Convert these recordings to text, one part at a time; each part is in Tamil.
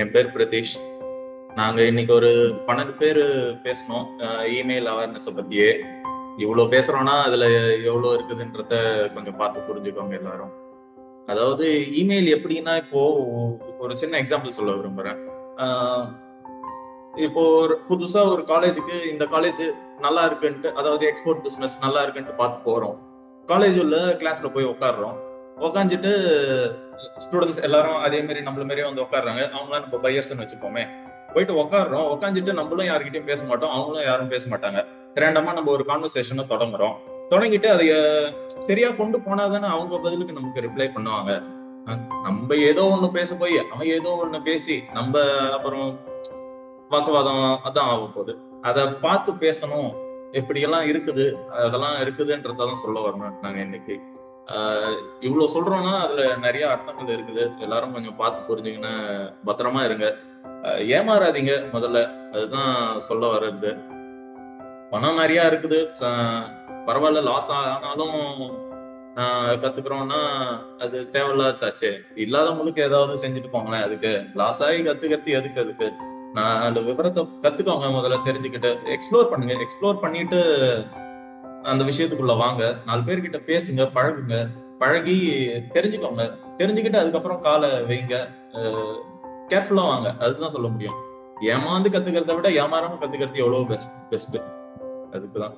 என் பேர் பிரதீஷ். நாங்க இன்னைக்கு ஒரு பன்னெண்டு பேர் பேசணும் இமெயில் அவேர்னஸ் பத்தியே. இவ்வளவு பேசுறோம்னா அதுல எவ்வளவு இருக்குதுன்றத கொஞ்சம் பார்த்து புரிஞ்சுக்கோங்க எல்லாரும். அதாவது இமெயில் எப்படின்னா இப்போ ஒரு சின்ன எக்ஸாம்பிள் சொல்ல விரும்புறேன். இப்போ ஒரு புதுசா ஒரு காலேஜுக்கு இந்த காலேஜ் நல்லா இருக்குன்ட்டு அதாவது எக்ஸ்போர்ட் பிசினஸ் நல்லா இருக்குன்ட்டு பார்த்து போறோம். காலேஜ் உள்ள கிளாஸ்ல போய் உட்காடுறோம் உக்காந்துட்டு ஸ்டூடெண்ட்ஸ் எல்லாரும் அதே மாதிரி நம்மள மாதிரியே வந்து உட்காடுறாங்க அவங்களாம் நம்ம பையர்ஸ்னு வச்சுப்போமே. போயிட்டு உட்காடுறோம் உட்காந்துட்டு நம்மளும் யார்கிட்டயும் பேச மாட்டோம். அவங்களும் யாரும் பேச மாட்டாங்க. ரேண்டமா நம்ம ஒரு கான்வர்சேஷனை தொடங்குறோம். தொடங்கிட்டு அதை சரியா கொண்டு போனாதானே அவங்க பதிலுக்கு நமக்கு ரிப்ளை பண்ணுவாங்க. நம்ம ஏதோ ஒண்ணு பேச போய் அவன் ஏதோ ஒண்ணு பேசி நம்ம அப்புறம் வாக்குவாதம் அதான் ஆக போகுது. அதை பார்த்து பேசணும். எப்படியெல்லாம் இருக்குது? அதெல்லாம் இருக்குதுன்றதான் சொல்ல வரணும் நாங்க இன்னைக்கு இவ்வளவு சொல்றோம்னா அதுல நிறைய அர்த்தங்கள் இருக்குது. எல்லாரும் கொஞ்சம் பார்த்து புரிஞ்சுக்கின்னு பத்திரமா இருங்க. ஏமாறாதீங்க முதல்ல. அதுதான் சொல்ல வர்றது. பணம் நிறைய இருக்குது. பரவாயில்ல லாஸ் ஆனாலும் கத்துக்கிறோம்னா அது தேவையில்லாதாச்சே. இல்லாதவங்களுக்கு ஏதாவது செஞ்சுட்டு போங்களேன். அதுக்கு லாஸ் ஆகி கத்துக்கிறது எதுக்கு அதுக்கு? நான் அந்த விவரத்தை கத்துக்கோங்க முதல்ல தெரிஞ்சுக்கிட்டு. எக்ஸ்ப்ளோர் பண்ணுங்க. எக்ஸ்ப்ளோர் பண்ணிட்டு அந்த விஷயத்துக்குள்ள வாங்க. நாலு பேர்கிட்ட பேசுங்க பழகுங்க. பழகி தெரிஞ்சுக்கோங்க. தெரிஞ்சுக்கிட்டு அதுக்கப்புறம் காலை வைங்க. கேர்ஃபுல்லா வாங்க. அதுதான் சொல்ல முடியும். ஏமாந்து கத்துக்கிறத விட ஏமாறாம கத்துக்கிறது எவ்வளவு பெஸ்ட் பெஸ்ட் அதுக்குதான்.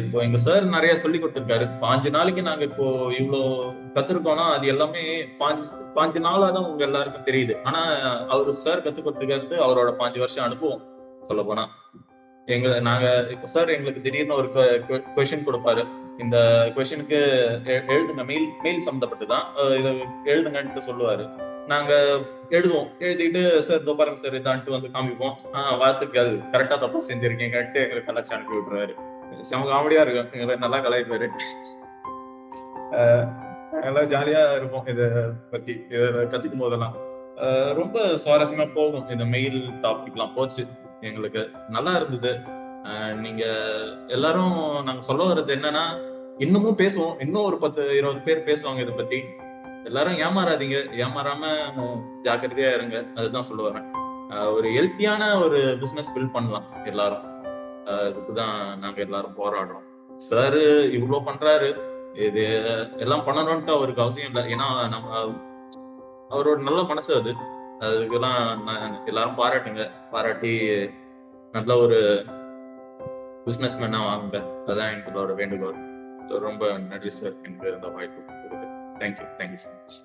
இப்போ எங்க சார் நிறைய சொல்லி கொடுத்துருக்காரு. பாஞ்சு நாளைக்கு நாங்க இப்போ இவ்வளோ கத்துருக்கோம்னா அது எல்லாமே பாஞ்சு பாஞ்சு நாளா தான் உங்க எல்லாருக்கும் தெரியுது. ஆனா அவரு சார் கத்து கொடுத்துக்கிறது அவரோட பாஞ்சு வருஷம் அனுபவம் சொல்ல போனா. எங்களை நாங்க இப்போ சார் எங்களுக்கு திடீர்னு ஒரு கொஷின் கொடுப்பாரு. இந்த கொஷினுக்கு எழுதுங்க. மெயில் மெயில் சம்மந்தப்பட்டு தான் இதை எழுதுங்கன்ட்டு சொல்லுவாரு. நாங்க எழுதுவோம். எழுதிட்டு சார் இதோ பாருங்க சார் இதான்ட்டு வந்து காமிப்போம். ஆஹ் வாழ்த்துக்கள். கரெக்டா தப்பா செஞ்சிருக்கீங்கன்ட்டு எங்களுக்கு கலாச்சி அனுப்பி விட்டுருவாரு செம காமெடியா இருக்கும். நல்லா கலாய்ப்பாரு. நல்லா ஜாலியா இருக்கும் இத பத்தி. இத கத்துக்கும் போதெல்லாம். ரொம்ப சுவாரஸ்யமா போகும். இந்த மெயில் டாபிக் எல்லாம் போச்சு. எங்களுக்கு நல்லா இருந்தது. நீங்க எல்லாரும் நாங்க சொல்ல வர்றது என்னன்னா இன்னமும் பேசுவோம். இன்னும் ஒரு பத்து இருபது பேர் பேசுவாங்க இதை பத்தி. எல்லாரும் ஏமாறாதீங்க. ஏமாறாம ஜாக்கிரதையா இருங்க. அதுதான் சொல்ல வரேன். ஒரு ஹெல்த்தியான ஒரு பிசினஸ் பில்ட் பண்ணலாம் எல்லாரும். இதுக்குதான் நாங்க எல்லாரும் போராடுறோம். சார் இவ்வளவு பண்றாரு. இது எல்லாம் பண்ணணும்ட்டு அவருக்கு அவசியம் இல்லை. ஏன்னா நம்ம அவரோட நல்ல மனசு அது. அதுக்கெல்லாம் எல்லாரும் பாராட்டுங்க. பாராட்டி நல்ல ஒரு பிஸ்னஸ் மேனா வாங்க அதான் எங்களோட வேண்டுகோள். ரொம்ப நன்றி சார் எனக்கு இந்த வாய்ப்பு கொடுத்ததுக்கு. Thank you thank you so much